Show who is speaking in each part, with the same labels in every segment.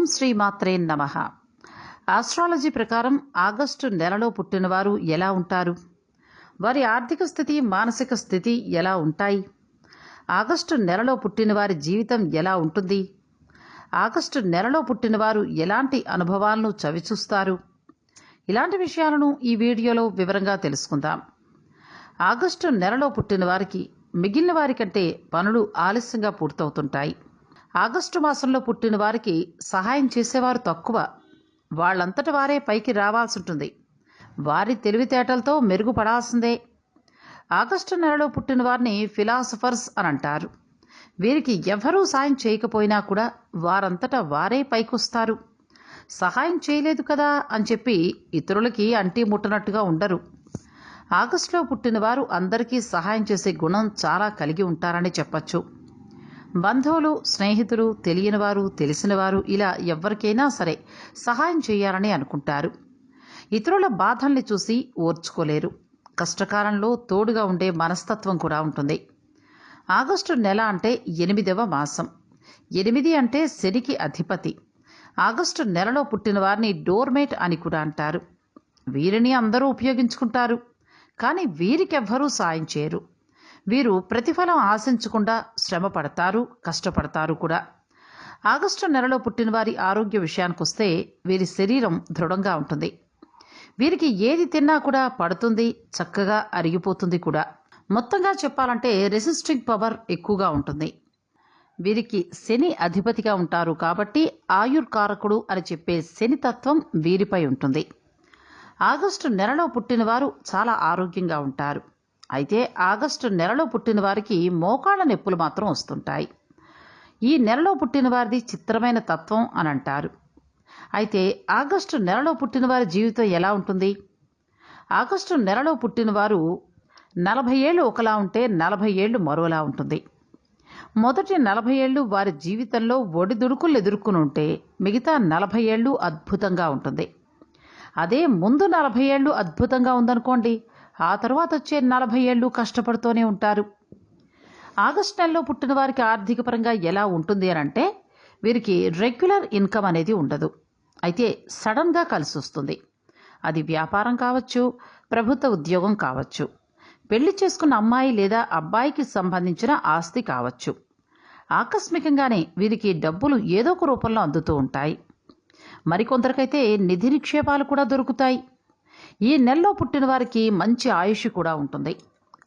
Speaker 1: ఓం శ్రీ మాత్రే నమ. ఆస్ట్రాలజీ ప్రకారం ఆగస్టు నెలలో పుట్టినవారు ఎలా ఉంటారు? వారి ఆర్థిక స్థితి మానసిక స్థితి ఎలా ఉంటాయి? ఆగస్టు నెలలో పుట్టిన వారి జీవితం ఎలా ఉంటుంది? ఆగస్టు నెలలో పుట్టినవారు ఎలాంటి అనుభవాలను చవిచూస్తారు? ఇలాంటి విషయాలను ఈ వీడియోలో వివరంగా తెలుసుకుందాం. ఆగస్టు నెలలో పుట్టిన వారికి మిగిలిన వారికంటే పనులు ఆలస్యంగా పూర్తవుతుంటాయి. ఆగస్టు మాసంలో పుట్టిన వారికి సహాయం చేసేవారు తక్కువ. వాళ్ళంతట వారే పైకి రావాల్సి ఉంటుంది వారి తెలివితేటలతో మెరుగుపడాల్సిందే. ఆగస్టు నెలలో పుట్టిన వారిని ఫిలాసఫర్స్ అని అంటారు వీరికి ఎవరూ సాయం చేయకపోయినా కూడా వారంతటా వారే పైకొస్తారు. సహాయం చేయలేదు కదా అని చెప్పి ఇతరులకి అంటి ముట్టనట్టుగా ఉండరు. ఆగస్టులో పుట్టిన వారు అందరికీ సహాయం చేసే గుణం చాలా కలిగి ఉంటారని చెప్పచ్చు. బంధువులు స్నేహితులు తెలియనివారు తెలిసినవారు ఇలా ఎవరికైనా సరే సహాయం చేయాలని అనుకుంటారు. ఇతరుల బాధల్ని చూసి ఓర్చుకోలేరు. కష్టకాలంలో తోడుగా ఉండే మనస్తత్వం కూడా ఉంటుంది. ఆగస్టు నెల అంటే ఎనిమిదవ మాసం. ఎనిమిది అంటే శనికి అధిపతి. ఆగస్టు నెలలో పుట్టిన వారిని డోర్మేట్ అని కూడా అంటారు. వీరిని అందరూ ఉపయోగించుకుంటారు. కానీ వీరికెవ్వరూ సాయం చేయరు. వీరు ప్రతిఫలం ఆశించకుండా శ్రమ పడతారు కష్టపడతారు కూడా. ఆగస్టు నెలలో పుట్టిన వారి ఆరోగ్య విషయానికి వస్తే వీరి శరీరం దృఢంగా ఉంటుంది. వీరికి ఏది తిన్నా కూడా పడుతుంది చక్కగా అరిగిపోతుంది కూడా. మొత్తంగా చెప్పాలంటే రెసిస్టింగ్ పవర్ ఎక్కువగా ఉంటుంది. వీరికి శని అధిపతిగా ఉంటారు కాబట్టి ఆయుర్కారకుడు అని చెప్పే శని తత్వం వీరిపై ఉంటుంది. ఆగస్టు నెలలో పుట్టిన వారు చాలా ఆరోగ్యంగా ఉంటారు. అయితే ఆగస్టు నెలలో పుట్టిన వారికి మోకాళ్ళ నొప్పులు మాత్రం వస్తుంటాయి. ఈ నెలలో పుట్టిన వారిది చిత్రమైన తత్వం అని అంటారు అయితే ఆగస్టు నెలలో పుట్టిన వారి జీవితం ఎలా ఉంటుంది? ఆగస్టు నెలలో పుట్టిన వారు నలభై ఏళ్ళు ఒకలా ఉంటే నలభై ఏళ్ళు మరోలా ఉంటుంది. మొదటి నలభై ఏళ్ళు వారి జీవితంలో ఒడిదుడుకులు ఎదుర్కొని ఉంటే మిగతా నలభై ఏళ్ళు అద్భుతంగా ఉంటుంది. అదే ముందు నలభై ఏళ్ళు అద్భుతంగా ఉందనుకోండి. ఆ తర్వాత వచ్చే నలభై ఏళ్ళు కష్టపడుతూనే ఉంటారు. ఆగస్టు నెలలో పుట్టిన వారికి ఆర్థిక పరంగా ఎలా ఉంటుంది అని అంటే వీరికి రెగ్యులర్ ఇన్కమ్ అనేది ఉండదు. అయితే సడన్గా కలిసి వస్తుంది. అది వ్యాపారం కావచ్చు ప్రభుత్వ ఉద్యోగం కావచ్చు పెళ్ళి చేసుకున్న అమ్మాయి లేదా అబ్బాయికి సంబంధించిన ఆస్తి కావచ్చు. ఆకస్మికంగానే వీరికి డబ్బులు ఏదో ఒక రూపంలో అందుతూ ఉంటాయి. మరికొందరికైతే నిధి నిక్షేపాలు కూడా దొరుకుతాయి. ఈ నెలలో పుట్టిన వారికి మంచి ఆయుష్ కూడా ఉంటుంది.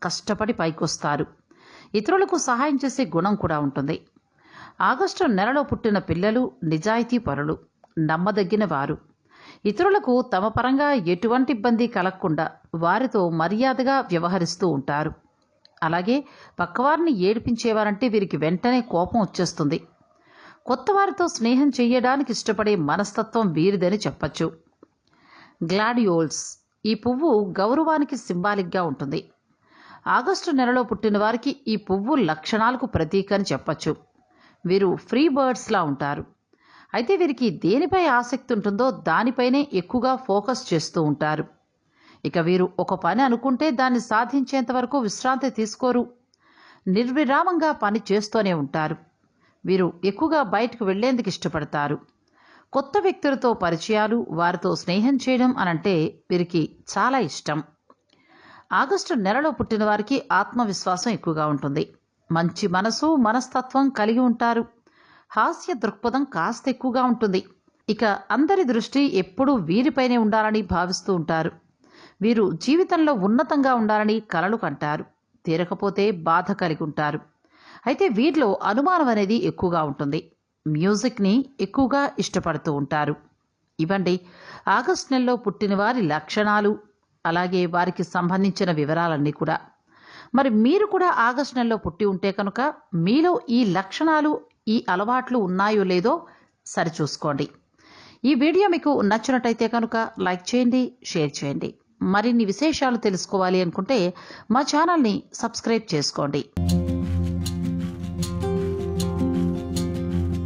Speaker 1: కష్టపడి పైకొస్తారు. ఇతరులకు సహాయం చేసే గుణం కూడా ఉంటుంది. ఆగస్టు నెలలో పుట్టిన పిల్లలు నిజాయితీ పరులు నమ్మదగిన వారు. ఇతరులకు తమ పరంగా ఎటువంటి ఇబ్బంది కలగకుండా వారితో మర్యాదగా వ్యవహరిస్తూ ఉంటారు. అలాగే పక్కవారిని ఏడిపించేవారంటే వీరికి వెంటనే కోపం వచ్చేస్తుంది. కొత్త వారితో స్నేహం చేయడానికి ఇష్టపడే మనస్తత్వం వీరిదని చెప్పచ్చు. గ్లాడియోల్స్. ఈ పువ్వు గౌరవానికి సింబాలిక్గా ఉంటుంది. ఆగస్టు నెలలో పుట్టిన వారికి ఈ పువ్వు లక్షణాలకు ప్రతీక అని చెప్పచ్చు. వీరు ఫ్రీ బర్డ్స్లా ఉంటారు. అయితే వీరికి దేనిపై ఆసక్తి ఉంటుందో దానిపైనే ఎక్కువగా ఫోకస్ చేస్తూ ఉంటారు. ఇక వీరు ఒక పని అనుకుంటే దాన్ని సాధించేంత వరకు విశ్రాంతి తీసుకోరు. నిర్విరామంగా పని చేస్తూనే ఉంటారు. వీరు ఎక్కువగా బయటకు వెళ్ళేందుకు ఇష్టపడతారు. కొత్త వ్యక్తులతో పరిచయాలు వారితో స్నేహం చేయడం అనంటే వీరికి చాలా ఇష్టం. ఆగస్టు నెలలో పుట్టిన వారికి ఆత్మవిశ్వాసం ఎక్కువగా ఉంటుంది. మంచి మనసు మనస్తత్వం కలిగి ఉంటారు. హాస్య దృక్పథం కాస్త ఎక్కువగా ఉంటుంది. ఇక అందరి దృష్టి ఎప్పుడూ వీరిపైనే ఉండాలని భావిస్తూ ఉంటారు. వీరు జీవితంలో ఉన్నతంగా ఉండాలని కలలు కంటారు. తీరకపోతే బాధ కలిగి ఉంటారు. అయితే వీరిలో అనుమానం అనేది ఎక్కువగా ఉంటుంది. మ్యూజిక్ని ఎక్కువగా ఇష్టపడుతూ ఉంటారు. ఇవ్వండి ఆగస్ట్ నెలలో పుట్టిన వారి లక్షణాలు అలాగే వారికి సంబంధించిన వివరాలన్నీ కూడా. మరి మీరు కూడా ఆగస్ట్ నెలలో పుట్టి ఉంటే కనుక మీలో ఈ లక్షణాలు ఈ అలవాట్లు ఉన్నాయో లేదో సరిచూసుకోండి. ఈ వీడియో మీకు నచ్చినట్టయితే కనుక లైక్ చేయండి షేర్ చేయండి. మరిన్ని విశేషాలు తెలుసుకోవాలి అనుకుంటే మా ఛానల్ని సబ్స్క్రైబ్ చేసుకోండి.